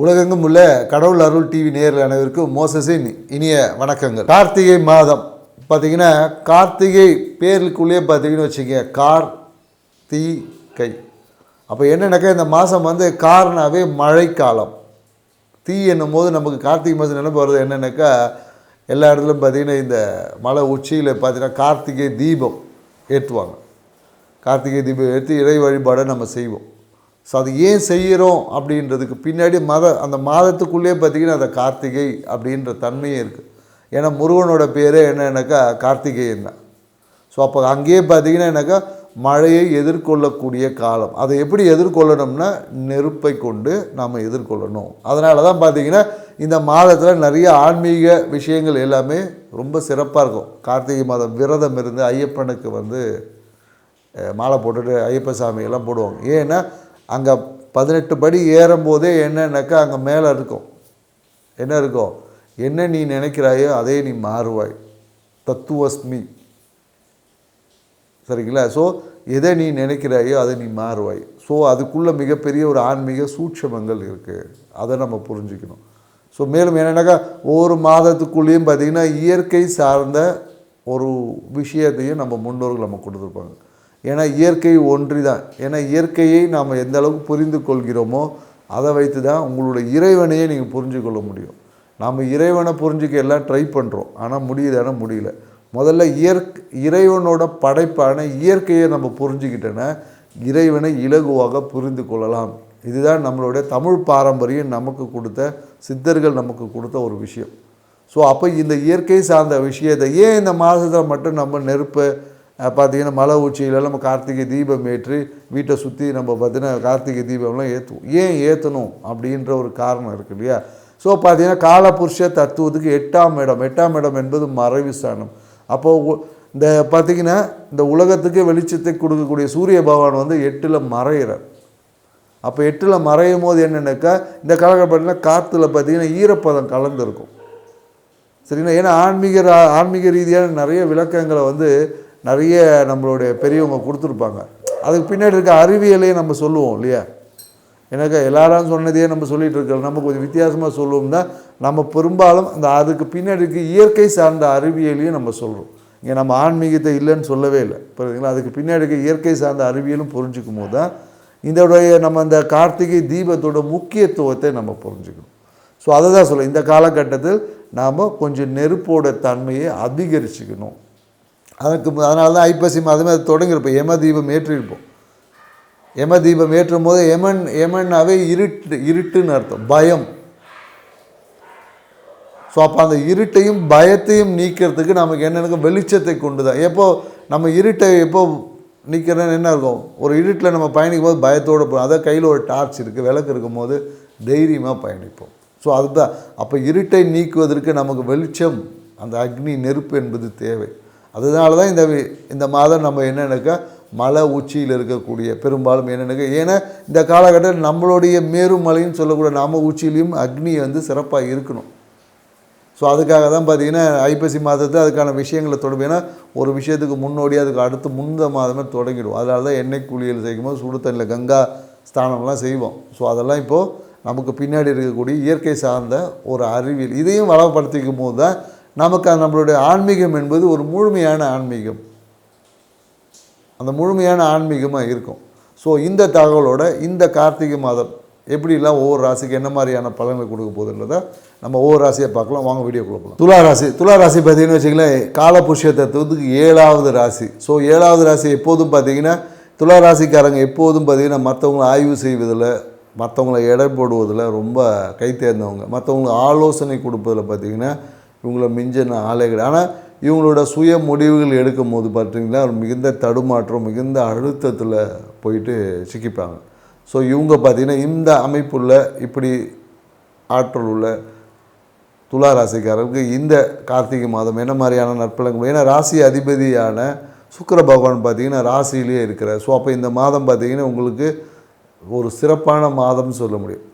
உலகெங்கும் உள்ள கடவுள் அருள் டிவி நேரில் அனைவருக்கும் மோசஸின் இனிய வணக்கங்கள். கார்த்திகை மாதம். பார்த்தீங்கன்னா கார்த்திகை பேருக்குள்ளேயே பார்த்தீங்கன்னு வச்சுக்க கார் தீ கை அப்போ என்னென்னாக்கா இந்த மாதம் வந்து கார்னாவே மழைக்காலம். தீ என்னும் போது நமக்கு கார்த்திகை மாதம் நினைப்பு வருது என்னென்னாக்கா எல்லா இடத்துலையும் பார்த்தீங்கன்னா இந்த மலை உச்சியில் பார்த்தீங்கன்னா கார்த்திகை தீபம் ஏற்றுவாங்க. கார்த்திகை தீபம் ஏற்றி இறை வழிபாடை நம்ம செய்வோம். ஸோ அது ஏன் செய்கிறோம் அப்படின்றதுக்கு பின்னாடி மத அந்த மாதத்துக்குள்ளேயே பார்த்தீங்கன்னா அந்த கார்த்திகை அப்படின்ற தன்மையும் இருக்குது ஏன்னா முருகனோட பேரே என்னன்னாக்கா கார்த்திகேயன் தான். ஸோ அப்போ அங்கேயே பார்த்தீங்கன்னா என்னக்கா மழையை எதிர்கொள்ளக்கூடிய காலம். அதை எப்படி எதிர்கொள்ளணும்னா நெருப்பை கொண்டு நாம் எதிர்கொள்ளணும். அதனால தான் பார்த்தீங்கன்னா இந்த மாதத்தில் நிறைய ஆன்மீக விஷயங்கள் எல்லாமே ரொம்ப சிறப்பாக இருக்கும். கார்த்திகை மாதம் விரதம் இருந்து ஐயப்பனுக்கு வந்து மாலை போட்டுட்டு ஐயப்ப சாமியெல்லாம் போடுவாங்க. ஏன்னா அங்கே பதினெட்டு படி ஏறும்போதே என்னன்னாக்கா அங்கே மேலே இருக்கும். என்ன இருக்கும்? என்ன நீ நினைக்கிறாயோ அதே நீ மாறுவாய். தத்துவஸ்மி. சரிங்களா? ஸோ எதை நீ நினைக்கிறாயோ அதை நீ மாறுவாய். ஸோ அதுக்குள்ளே மிகப்பெரிய ஒரு ஆன்மீக சூட்சமங்கள் இருக்குது அதை நம்ம புரிஞ்சுக்கணும். ஸோ மேலும் என்னென்னாக்கா ஒவ்வொரு மாதத்துக்குள்ளேயும் பார்த்திங்கன்னா இயற்கை சார்ந்த ஒரு விஷயத்தையும் நம்ம முன்னோர்கள் நம்ம கொடுத்துருப்பாங்க. ஏன்னா இயற்கை ஒன்றி தான் ஏன்னா இயற்கையை நாம் எந்த அளவுக்கு புரிந்து கொள்கிறோமோ அதை வைத்து தான் உங்களுடைய இறைவனையே நீங்கள் புரிஞ்சு கொள்ள முடியும். நாம் இறைவனை புரிஞ்சுக்க எல்லாம் ட்ரை பண்ணுறோம் ஆனால் முடியுதானா முடியல. முதல்ல இயற்கை இறைவனோட படைப்பான இயற்கையை நம்ம புரிஞ்சுக்கிட்டோன்னா இறைவனை இலகுவாக புரிந்து கொள்ளலாம். இதுதான் நம்மளுடைய தமிழ் பாரம்பரியம் நமக்கு கொடுத்த சித்தர்கள் நமக்கு கொடுத்த ஒரு விஷயம். ஸோ அப்போ இந்த இயற்கை சார்ந்த விஷயத்தை ஏன் இந்த மாதத்தில் மட்டும் நம்ம நெருப்பை பார்த்தீங்கன்னா மலை உச்சியில நம்ம கார்த்திகை தீபம் ஏற்றி வீட்டை சுற்றி நம்ம பார்த்தீங்கன்னா கார்த்திகை தீபம்லாம் ஏற்றுவோம் ஏன் ஏற்றணும் அப்படின்ற ஒரு காரணம் இருக்கு இல்லையா? ஸோ பார்த்தீங்கன்னா காலபுருஷ தத்துவத்துக்கு எட்டாம் இடம். எட்டாம் இடம் என்பது மறைவு ஸ்தானம். அப்போது இந்த பார்த்திங்கன்னா இந்த உலகத்துக்கு வெளிச்சத்தை கொடுக்கக்கூடிய சூரிய பகவான் வந்து எட்டில் மறையிறார். அப்போ எட்டில் மறையும் போது என்னென்னாக்கா இந்த காலகட்டத்தில் காற்றுல பார்த்தீங்கன்னா ஈரப்பதம் கலந்துருக்கும். சரிங்களா? ஏன்னா ஆன்மீக ரா- ஆன்மீக ரீதியான நிறைய விளக்கங்களை வந்து நிறைய நம்மளுடைய பெரியவங்க கொடுத்துருப்பாங்க. அதுக்கு பின்னாடி இருக்க அறிவியலையும் நம்ம சொல்லுவோம் இல்லையா? எனக்கு எல்லாரும் சொன்னதையே நம்ம சொல்லிகிட்டு இருக்கோம். நம்ம கொஞ்சம் வித்தியாசமாக சொல்லுவோம்னா நம்ம பெரும்பாலும் அந்த அதுக்கு பின்னாடி இருக்க இயற்கை சார்ந்த அறிவியலையும் நம்ம சொல்கிறோம் இங்கே நம்ம ஆன்மீகத்தை இல்லைன்னு சொல்லவே இல்லை. புரியுதுங்களா? அதுக்கு பின்னாடி இருக்க இயற்கை சார்ந்த அறிவியலும் புரிஞ்சுக்கும் போது தான் இதோடைய நம்ம இந்த கார்த்திகை தீபத்தோட முக்கியத்துவத்தை நம்ம புரிஞ்சுக்கணும். ஸோ அதை தான் சொல்ல இந்த காலகட்டத்தில் நாம் கொஞ்சம் நெருப்போட தன்மையை அதிகரிச்சுக்கணும். அதுக்கு அதனால தான் ஐப்பசி மாதமே அது தொடங்கியிருப்போம். யம தீபம் ஏற்றிருப்போம். யம தீபம் ஏற்றும் போது யமன் யமன்னாவே இருட்டு இருட்டுன்னு அர்த்தம். பயம். ஸோ அப்போ அந்த இருட்டையும் பயத்தையும் நீக்கிறதுக்கு நமக்கு என்னென்ன வெளிச்சத்தை கொண்டு தான். எப்போ நம்ம இருட்டை எப்போ நிற்கிறேன்னு என்ன இருக்கும்? ஒரு இருட்டில் நம்ம பயணிக்கும் போது பயத்தோடு போகும் அதை கையில் ஒரு டார்ச் இருக்குது விளக்கு இருக்கும் போது தைரியமாக பயணிப்போம். ஸோ அதுதான். அப்போ இருட்டை நீக்குவதற்கு நமக்கு வெளிச்சம் அந்த அக்னி நெருப்பு என்பது தேவை. அதனால தான் இந்த இந்த மாதம் நம்ம என்னென்னாக்கா மலை உச்சியில் இருக்கக்கூடிய பெரும்பாலும் என்னென்னக்கா ஏன்னா இந்த காலகட்டத்தில் நம்மளுடைய மேருமலைன்னு சொல்லக்கூடிய நாம உச்சியிலையும் அக்னி வந்து சிறப்பாக இருக்கணும். ஸோ அதுக்காக தான் பார்த்தீங்கன்னா ஐப்பசி மாதத்தில் அதுக்கான விஷயங்களை தொடங்கும் ஏன்னா ஒரு விஷயத்துக்கு முன்னோடி அதுக்கு அடுத்து முந்த மாதமே தொடங்கிடும். அதனால தான் எண்ணெய் குளியல் செய்யும்போது சுடு தண்ணியில் கங்கா ஸ்தானம்லாம் செய்வோம். ஸோ அதெல்லாம் இப்போது நமக்கு பின்னாடி இருக்கக்கூடிய இயற்கை சார்ந்த ஒரு அறிவியல் இதையும் வளப்படுத்திக்கும் போது தான் நமக்கு நம்மளுடைய ஆன்மீகம் என்பது ஒரு முழுமையான ஆன்மீகம். அந்த முழுமையான ஆன்மீகமாக இருக்கும். ஸோ இந்த தகவலோட இந்த கார்த்திகை மாதம் எப்படிலாம் ஒவ்வொரு ராசிக்கு என்ன மாதிரியான பலன்களை கொடுக்க போகுதுன்றதை நம்ம ஒவ்வொரு ராசியை பார்க்கலாம். வாங்க வீடியோ கொடுக்கலாம் துலா ராசி துலா ராசி பார்த்தீங்கன்னு வச்சுங்களேன் காலபுருஷ தத்துவத்துக்கு ஏழாவது ராசி. ஸோ ஏழாவது ராசி எப்போதும் பார்த்தீங்கன்னா துலா ராசிக்காரங்க எப்போதும் பார்த்தீங்கன்னா மற்றவங்களை ஆய்வு செய்வதில் மற்றவங்களை எடை போடுவதில் ரொம்ப கை தேர்ந்தவங்க மற்றவங்களுக்கு ஆலோசனை கொடுப்பதில் பார்த்தீங்கன்னா இவங்கள மிஞ்சின ஆளே கிடையாது ஆனால் இவங்களோட சுய முடிவுகள் எடுக்கும் போது பார்த்தீங்கன்னா மிகுந்த தடுமாற்றம் மிகுந்த அழுத்தத்தில் போயிட்டு சிக்கிப்பாங்க. ஸோ இவங்க பார்த்தீங்கன்னா இந்த அமைப்புள்ள இப்படி ஆற்றல் உள்ள துலா ராசிக்காரருக்கு இந்த கார்த்திகை மாதம் என்ன மாதிரியான நற்பலங்கள் ஏன்னா ராசி அதிபதியான சுக்கர பகவான் பார்த்திங்கன்னா ராசியிலேயே இருக்கிறார். ஸோ அப்போ இந்த மாதம் பார்த்தீங்கன்னா உங்களுக்கு ஒரு சிறப்பான மாதம்னு சொல்ல முடியும்.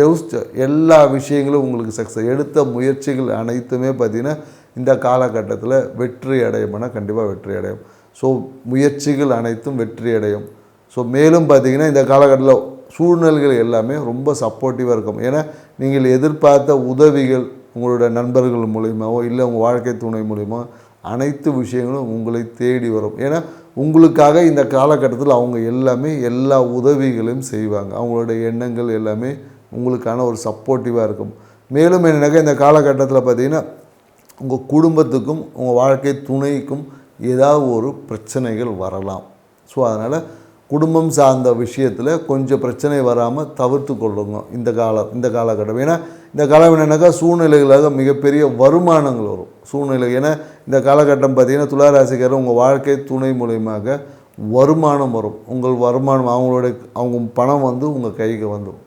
யோசிச்ச எல்லா விஷயங்களும் உங்களுக்கு சக்ஸஸ் எடுத்த முயற்சிகள் அனைத்துமே பார்த்தீங்கன்னா இந்த காலகட்டத்தில் வெற்றி அடையும்னா கண்டிப்பாக வெற்றி அடையும். ஸோ முயற்சிகள் அனைத்தும் வெற்றி அடையும். ஸோ மேலும் பார்த்தீங்கன்னா இந்த காலகட்டத்தில் சூழ்நிலைகள் எல்லாமே ரொம்ப சப்போர்ட்டிவாக இருக்கும். ஏன்னா நீங்கள் எதிர்பார்த்த உதவிகள் உங்களோட நண்பர்கள் மூலியமாகவோ இல்லை உங்கள் வாழ்க்கை துணை மூலியமாக அனைத்து விஷயங்களும் உங்களை தேடி வரும். ஏன்னா உங்களுக்காக இந்த காலகட்டத்தில் அவங்க எல்லாமே எல்லா உதவிகளையும் செய்வாங்க. அவங்களோட எண்ணங்கள் எல்லாமே உங்களுக்கான ஒரு சப்போர்ட்டிவாக இருக்கும். மேலும் என்னென்னாக்கா இந்த காலகட்டத்தில் பார்த்தீங்கன்னா உங்கள் குடும்பத்துக்கும் உங்கள் வாழ்க்கை துணைக்கும் ஏதாவது ஒரு பிரச்சனைகள் வரலாம். ஸோ அதனால் குடும்பம் சார்ந்த விஷயத்தில் கொஞ்சம் பிரச்சனை வராமல் தவிர்த்து கொள்ளுங்க இந்த காலம் இந்த காலகட்டம். ஏன்னா இந்த காலம் என்னென்னாக்கா சூழ்நிலைகளாக மிகப்பெரிய வருமானங்கள் வரும். சூழ்நிலை ஏன்னா இந்த காலகட்டம் பார்த்தீங்கன்னா துளாராசிக்காரர் உங்கள் வாழ்க்கை துணை மூலயமாக வருமானம் வரும். உங்கள் வருமானம் அவங்களுடைய அவங்க பணம் வந்து உங்கள் கைக்கு வந்துடும்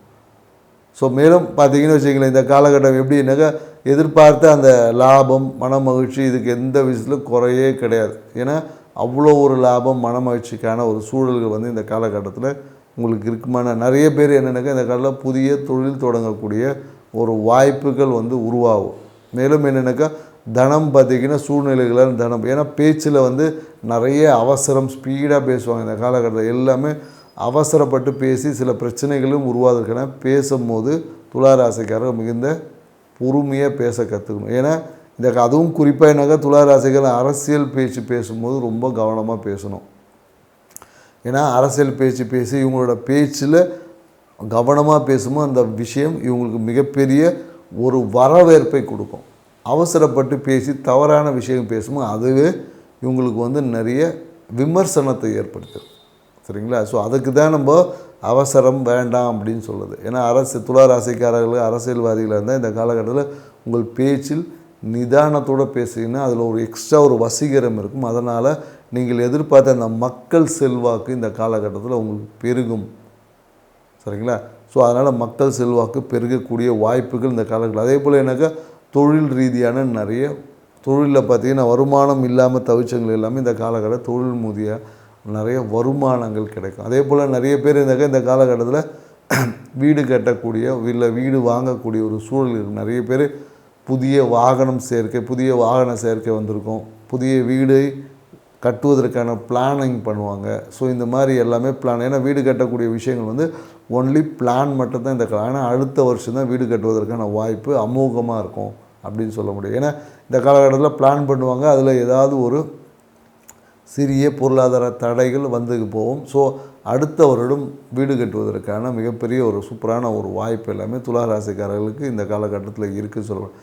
ஸோ மேலும் பார்த்தீங்கன்னு வச்சுங்களேன் இந்த காலகட்டம் எப்படின்னாக்கா எதிர்பார்த்த அந்த லாபம் மன மகிழ்ச்சி இதுக்கு எந்த விஷயத்திலும் குறையே கிடையாது. ஏன்னா அவ்வளோ ஒரு லாபம் மன மகிழ்ச்சிக்கான ஒரு சூழல்கள் வந்து இந்த காலகட்டத்தில் உங்களுக்கு இருக்குமான நிறைய பேர் என்னென்னாக்கா இந்த காலத்தில் புதிய தொழில் தொடங்கக்கூடிய ஒரு வாய்ப்புகள் வந்து உருவாகும். மேலும் என்னென்னாக்கா தனம் பார்த்திங்கன்னா சூழ்நிலைகளால் தனம். ஏன்னா பேச்சில் வந்து நிறைய அவசரம் ஸ்பீடாக பேசுவாங்க இந்த காலகட்டத்தில். எல்லாமே அவசரப்பட்டு பேசி சில பிரச்சனைகளும் உருவாதுக்கான பேசும்போது துளாராசிக்காரர் மிகுந்த பொறுமையாக பேச கற்றுக்கணும் ஏன்னா இந்த அதுவும் குறிப்பாக என்னக்கா துளாராசிகள் அரசியல் பேச்சு பேசும்போது ரொம்ப கவனமாக பேசணும். ஏன்னா அரசியல் பேச்சு பேசி இவங்களோட பேச்சில் கவனமாக பேசும்போது அந்த விஷயம் இவங்களுக்கு மிகப்பெரிய ஒரு வரவேற்பை கொடுக்கும். அவசரப்பட்டு பேசி தவறான விஷயம் பேசும்போது அதுவே இவங்களுக்கு வந்து நிறைய விமர்சனத்தை ஏற்படுத்தும் சரிங்களா? ஸோ அதுக்கு தான் நம்ம அவசரம் வேண்டாம் அப்படின்னு சொல்லுது. ஏன்னா அரசு துளா ராசிக்காரர்கள் அரசியல்வாதிகளாக இருந்தால் இந்த காலகட்டத்தில் உங்கள் பேச்சில் நிதானத்தோடு பேசுகிறீங்கன்னா அதில் ஒரு எக்ஸ்ட்ரா ஒரு வசீகரம் இருக்கும். அதனால் நீங்கள் எதிர்பார்த்த அந்த மக்கள் செல்வாக்கு இந்த காலகட்டத்தில் உங்களுக்கு பெருகும். சரிங்களா? ஸோ அதனால் மக்கள் செல்வாக்கு பெருகக்கூடிய வாய்ப்புகள் இந்த காலகட்டத்தில். அதே போல் எனக்கு தொழில் ரீதியான நிறைய தொழிலில் பார்த்தீங்கன்னா வருமானம் இல்லாமல் தவிச்சங்கள் எல்லாமே இந்த காலகட்ட தொழில் மூதிய நிறைய வருமானங்கள் கிடைக்கும். அதே போல் நிறைய பேர் இருந்தாக்க இந்த காலகட்டத்தில் வீடு கட்டக்கூடிய இல்லை வீடு வாங்கக்கூடிய ஒரு சூழல் இருக்குது நிறைய பேர் புதிய வாகனம் சேர்க்கை புதிய வாகன சேர்க்கை வந்திருக்கும். புதிய வீடு கட்டுவதற்கான பிளானிங் பண்ணுவாங்க. ஸோ இந்த மாதிரி எல்லாமே பிளான் ஏன்னா வீடு கட்டக்கூடிய விஷயங்கள் வந்து ஒன்லி பிளான் மட்டும்தான் இந்த காலம் ஆனால் அடுத்த வருஷம் தான் வீடு கட்டுவதற்கான வாய்ப்பு அமோகமாக இருக்கும் அப்படின்னு சொல்ல முடியும். ஏன்னா இந்த காலகட்டத்தில் பிளான் பண்ணுவாங்க. அதில் ஏதாவது ஒரு சிறிய பொருளாதார தடைகள் வந்து போகும். ஸோ அடுத்த வருடம் வீடு கட்டுவதற்கான மிகப்பெரிய ஒரு சூப்பரான ஒரு வாய்ப்பு எல்லாமே துளாராசிக்காரர்களுக்கு இந்த காலகட்டத்தில் இருக்குதுன்னு சொல்லுவேன்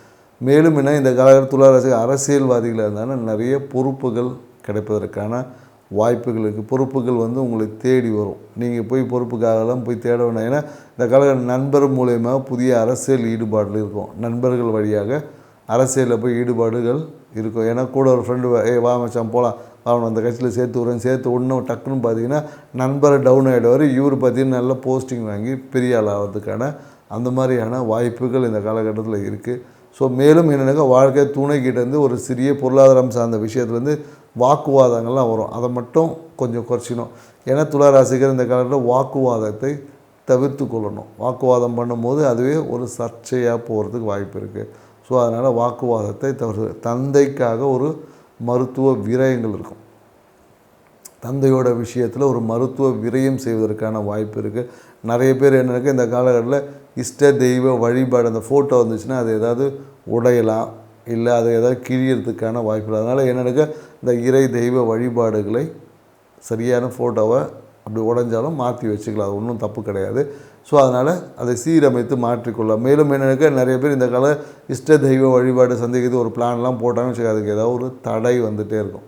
மேலும் என்ன இந்த காலகட்டத்தில் அரசு அரசியல்வாதிகளாக இருந்தாலும் நிறைய பொறுப்புகள் கிடைப்பதற்கான வாய்ப்புகள் இருக்குது பொறுப்புகள் வந்து உங்களை தேடி வரும். நீங்கள் போய் பொறுப்புக்காகலாம் போய் தேட வேண்டாம். ஏன்னா இந்த காலகட்ட நண்பர் மூலயமா புதிய அரசியல் ஈடுபாடுகள் இருக்கும். நண்பர்கள் வழியாக அரசியலில் போய் ஈடுபாடுகள் இருக்கும். ஏன்னா கூட ஒரு ஃப்ரெண்டு ஏ வா மச்சான் போகலாம் அவன் அந்த கட்சியில் சேர்த்து விட்றேன். சேர்த்து ஒன்றும் டக்குன்னு பார்த்தீங்கன்னா நண்பரை டவுன் ஆகிடுவார் இவர் பார்த்தீங்கன்னா நல்ல போஸ்டிங் வாங்கி பெரிய ஆள் ஆகிறதுக்கான அந்த மாதிரியான வாய்ப்புகள் இந்த காலகட்டத்தில் இருக்குது ஸோ மேலும் என்னென்னாக்கா வாழ்க்கை துணைக்கிட்டேருந்து ஒரு சிறிய பொருளாதாரம் சார்ந்த விஷயத்துலேருந்து வாக்குவாதங்கள்லாம் வரும். அதை மட்டும் கொஞ்சம் குறைச்சிக்கணும். ஏன்னா துளாராசிகர் இந்த காலத்தில் வாக்குவாதத்தை தவிர்த்து கொள்ளணும். வாக்குவாதம் பண்ணும்போது அதுவே ஒரு சர்ச்சையாக போகிறதுக்கு வாய்ப்பு இருக்குது ஸோ அதனால் வாக்குவாதத்தை தவிர தந்தைக்காக ஒரு மருத்துவ விரயங்கள் இருக்கும். தந்தையோட விஷயத்தில் ஒரு மருத்துவ விரயம் செய்வதற்கான வாய்ப்பு இருக்குது நிறைய பேர் என்னென்னாக்கா இந்த காலகட்டத்தில் இஷ்ட தெய்வ வழிபாடு அந்த ஃபோட்டோ வந்துச்சுன்னா அது ஏதாவது உடையலாம் இல்லை அதை ஏதாவது கிழியறதுக்கான வாய்ப்பு இல்லை அதனால் என்னென்னாக்கா இந்த இறை தெய்வ வழிபாடுகளை சரியான ஃபோட்டோவை அப்படி உடஞ்சாலும் மாற்றி வச்சுக்கலாம். அது ஒன்றும் தப்பு கிடையாது. ஸோ அதனால் அதை சீரமைத்து மாற்றிக்கொள்ளலாம். மேலும் என்னென்னாக்கா நிறைய பேர் இந்த கால இஷ்ட தெய்வ வழிபாடு சந்தேகத்து ஒரு பிளான்லாம் போட்டாங்கன்னு வச்சுக்க அதுக்கு ஏதாவது ஒரு தடை வந்துகிட்டே இருக்கும்.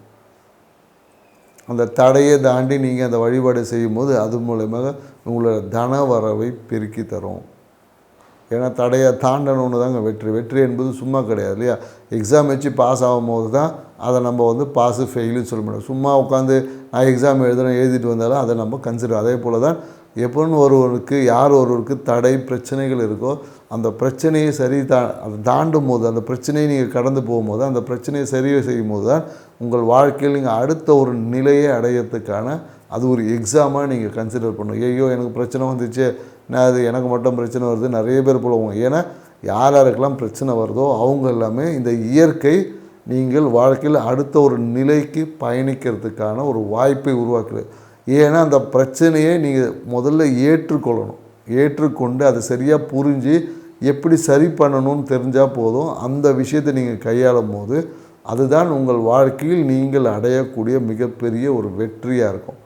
அந்த தடையை தாண்டி நீங்கள் அந்த வழிபாடு செய்யும்போது அது மூலயமாக உங்களோட தன வரவை பெருக்கி தரும். ஏன்னா தடையை தாண்டணும்னு தாங்க வெற்றி. வெற்றி என்பது சும்மா கிடையாது இல்லையா? எக்ஸாம் வச்சு பாஸ் ஆகும்போது தான் அதை நம்ம வந்து பாஸு ஃபெயிலுன்னு சொல்ல முடியும். சும்மா உட்காந்து நான் எக்ஸாம் எழுதுறேன் எழுதிட்டு வந்தாலும் அதை நம்ம கன்சிடர் அதே போல் தான் எப்போன்னு ஒருவருக்கு யார் ஒருவருக்கு தடை பிரச்சனைகள் இருக்கோ அந்த பிரச்சனையை சரி தா அதை தாண்டும் போது அந்த பிரச்சனையை நீங்கள் கடந்து போகும்போது அந்த பிரச்சனையை சரி செய்யும் போது தான் உங்கள் வாழ்க்கையில் நீங்கள் அடுத்த ஒரு நிலையை அடையிறதுக்கான அது ஒரு எக்ஸாமாக நீங்கள் கன்சிடர் பண்ணும் ஐயோ எனக்கு பிரச்சனை வந்துச்சு. நான் அது எனக்கு மட்டும் பிரச்சனை வருது. நிறைய பேர் போடுவோம் ஏன்னா யார் யாருக்கெல்லாம் பிரச்சனை வருதோ அவங்க எல்லாமே இந்த இயற்கை நீங்கள் வாழ்க்கையில் அடுத்த ஒரு நிலைக்கு பயணிக்கிறதுக்கான ஒரு வாய்ப்பை உருவாக்குது. ஏன்னா அந்த பிரச்சனையை நீங்கள் முதல்ல ஏற்றுக்கொள்ளணும். ஏற்றுக்கொண்டு அதை சரியாக புரிஞ்சு எப்படி சரி பண்ணணும்னு தெரிஞ்சால் போதும். அந்த விஷயத்தை நீங்கள் கையாளும் போது அதுதான் உங்கள் வாழ்க்கையில் நீங்கள் அடையக்கூடிய மிகப்பெரிய ஒரு வெற்றியாக இருக்கும்.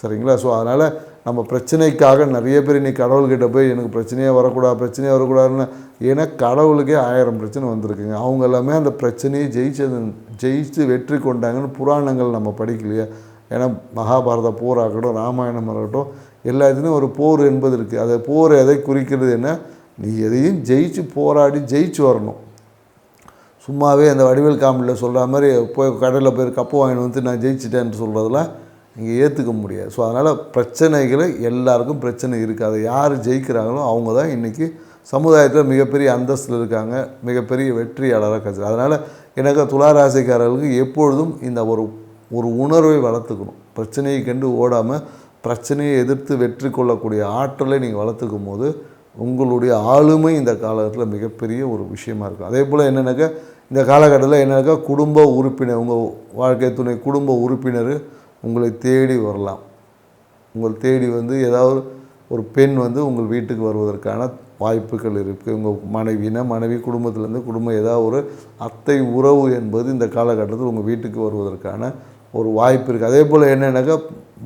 சரிங்களா? ஸோ அதனால் நம்ம பிரச்சனைக்காக நிறைய பேர் இன்றைக்கி கடவுள்கிட்ட போய் எனக்கு பிரச்சனையே வரக்கூடாது பிரச்சனையே வரக்கூடாதுன்னு ஏன்னா கடவுளுக்கே ஆயிரம் பிரச்சனை வந்திருக்குங்க. அவங்க எல்லாமே அந்த பிரச்சனையை ஜெயிச்சது ஜெயிச்சு வெற்றி கொண்டாங்கன்னு புராணங்கள் நம்ம படிக்கலையே? ஏன்னா மகாபாரத போர் ஆகட்டும் ராமாயணம் ஆகட்டும் எல்லா இதுலேயும் ஒரு போர் என்பது இருக்குது அதை போர் எதை குறிக்கிறது என்ன? நீ எதையும் ஜெயிச்சு போராடி ஜெயிச்சு வரணும். சும்மாவே அந்த வடிவேல் காமெடியில் சொல்கிற மாதிரி போய் கடையில் போய் கப்பு வாங்கிட்டு வந்து நான் ஜெயிச்சிட்டேன்னு சொல்கிறதெல்லாம் நீங்கள் ஏற்றுக்க முடியாது. ஸோ அதனால் பிரச்சனைகளை எல்லாருக்கும் பிரச்சனை இருக்குது அதை யார் ஜெயிக்கிறாங்களோ அவங்க தான் இன்றைக்கி சமுதாயத்தில் மிகப்பெரிய அந்தஸ்தில் இருக்காங்க. மிகப்பெரிய வெற்றியாளராக கட்சி. அதனால் எனக்கு துளாராசிக்காரர்களுக்கு எப்பொழுதும் இந்த ஒரு ஒரு உணர்வை வளர்த்துக்கணும். பிரச்சனையை கண்டு ஓடாமல் பிரச்சனையை எதிர்த்து வெற்றி கொள்ளக்கூடிய ஆற்றலை நீங்கள் வளர்த்துக்கும் போது உங்களுடைய ஆளுமை இந்த காலகட்டத்தில் மிகப்பெரிய ஒரு விஷயமா இருக்கும். அதே போல் என்னென்னாக்கா இந்த காலகட்டத்தில் என்னென்னாக்கா குடும்ப உறுப்பினர் உங்கள் வாழ்க்கை துணை குடும்ப உறுப்பினர் உங்களை தேடி வரலாம். உங்களை தேடி வந்து ஏதாவது ஒரு பெண் வந்து உங்கள் வீட்டுக்கு வருவதற்கான வாய்ப்புகள் இருக்குது உங்கள் மனைவினா மனைவி குடும்பத்திலேருந்து குடும்பம் ஏதாவது ஒரு அத்தை உறவு என்பது இந்த காலகட்டத்தில் உங்கள் வீட்டுக்கு வருவதற்கான ஒரு வாய்ப்பு இருக்குது அதே போல் என்னென்னாக்கா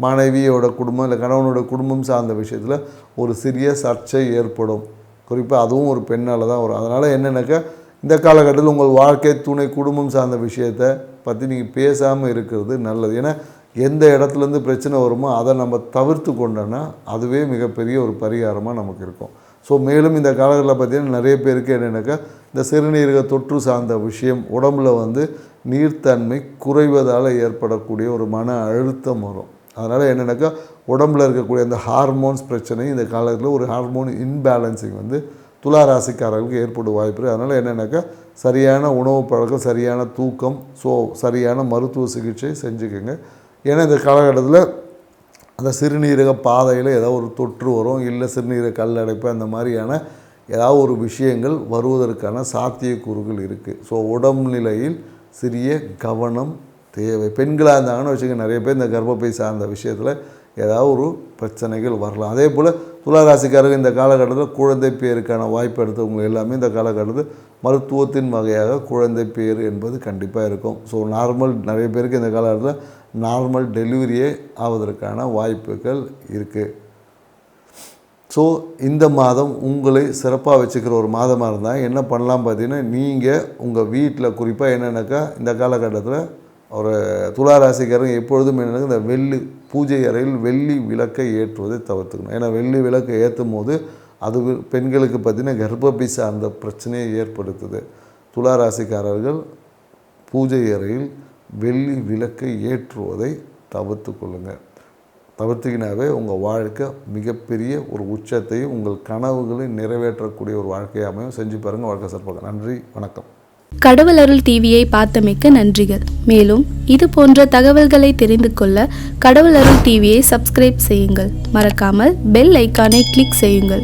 மனைவியோட குடும்பம் இல்லை கணவனோட குடும்பம் சார்ந்த விஷயத்தில் ஒரு சிறிய சர்ச்சை ஏற்படும். குறிப்பாக அதுவும் ஒரு பெண்ணால் தான் வரும். அதனால் என்னென்னாக்கா இந்த காலகட்டத்தில் உங்கள் வாழ்க்கை துணை குடும்பம் சார்ந்த விஷயத்தை பற்றி நீங்கள் பேசாமல் இருக்கிறது நல்லது. ஏன்னா எந்த இடத்துலேருந்து பிரச்சனை வருமோ அதை நம்ம தவிர்த்து கொண்டோன்னா அதுவே மிகப்பெரிய ஒரு பரிகாரமாக நமக்கு இருக்கும். ஸோ மேலும் இந்த காலகட்டத்தில் பார்த்திங்கன்னா நிறைய பேருக்கு என்னென்னாக்கா இந்த சிறுநீரக தொற்று சார்ந்த விஷயம் உடம்புல வந்து நீர்த்தன்மை குறைவதால் ஏற்படக்கூடிய ஒரு மன அழுத்தம் வரும். அதனால் என்னென்னாக்கா உடம்புல இருக்கக்கூடிய அந்த ஹார்மோன்ஸ் பிரச்சனை இந்த காலத்தில் ஒரு ஹார்மோன் இன்பேலன்சிங் வந்து துலா ராசிக்காரர்களுக்கு ஏற்படும் வாய்ப்பு இருக்குது அதனால் என்னென்னாக்கா சரியான உணவு பழக்கம் சரியான தூக்கம் ஸோ சரியான மருத்துவ சிகிச்சை செஞ்சுக்கோங்க. ஏன்னா இந்த காலகட்டத்தில் அந்த சிறுநீரக பாதையில் ஏதாவது ஒரு தொற்று வரும் இல்லை சிறுநீரக கல்லடைப்பு அந்த மாதிரியான ஏதாவது ஒரு விஷயங்கள் வருவதற்கான சாத்தியக்கூறுகள் இருக்குது ஸோ உடம்பு நிலையில் சிறிய கவனம் தேவை. பெண்களாக இருந்தாங்கன்னு வச்சுக்க நிறைய பேர் இந்த கர்ப்பப்பை சார்ந்த விஷயத்தில் ஏதாவது ஒரு பிரச்சனைகள் வரலாம். அதே போல் துளாராசிக்காரர்கள் இந்த காலகட்டத்தில் குழந்தை பேருக்கான வாய்ப்பு எடுத்தவங்க எல்லாமே இந்த காலகட்டத்தில் மருத்துவத்தின் வகையாக குழந்தை பேர் என்பது கண்டிப்பாக இருக்கும். ஸோ நார்மல் நிறைய பேருக்கு இந்த காலகட்டத்தில் நார்மல் டெலிவரியே ஆவதற்கான வாய்ப்புகள் இருக்குது ஸோ இந்த மாதம் உங்களை சிறப்பாக வச்சுக்கிற ஒரு மாதமாக இருந்தால் என்ன பண்ணலாம் பார்த்தீங்கன்னா நீங்கள் உங்கள் வீட்டில் குறிப்பாக என்னென்னாக்கா இந்த காலகட்டத்தில் ஒரு துளாராசிக்காரங்க எப்பொழுதும் என்னென்னா இந்த வெள்ளி பூஜை அறையில் வெள்ளி விளக்கை ஏற்றுவதை தவிர்த்துக்கணும். ஏன்னா வெள்ளி விளக்கை ஏற்றும் போது அது பெண்களுக்கு பார்த்தீங்கன்னா கர்ப்பபி சார்ந்த பிரச்சனையை ஏற்படுத்துது. துளாராசிக்காரர்கள் பூஜை அறையில் வெள்ளி விளக்கை ஏற்றுவதை தவிர்த்து கொள்ளுங்கள் தவிர்த்திங்கனாவே உங்கள் வாழ்க்கை மிகப்பெரிய ஒரு உச்சத்தையும் உங்கள் கனவுகளை நிறைவேற்றக்கூடிய ஒரு வாழ்க்கையை அமையும். செஞ்சு பாருங்கள் வாழ்க்கை சிறப்பாக. நன்றி வணக்கம். கடவுள் அருள் டிவியை பார்த்தமைக்க நன்றிகள். மேலும் இது போன்ற தகவல்களை தெரிந்து கொள்ள கடவுள் அருள் டிவியை சப்ஸ்கிரைப் செய்யுங்கள். மறக்காமல் பெல் ஐக்கானை கிளிக் செய்யுங்கள்.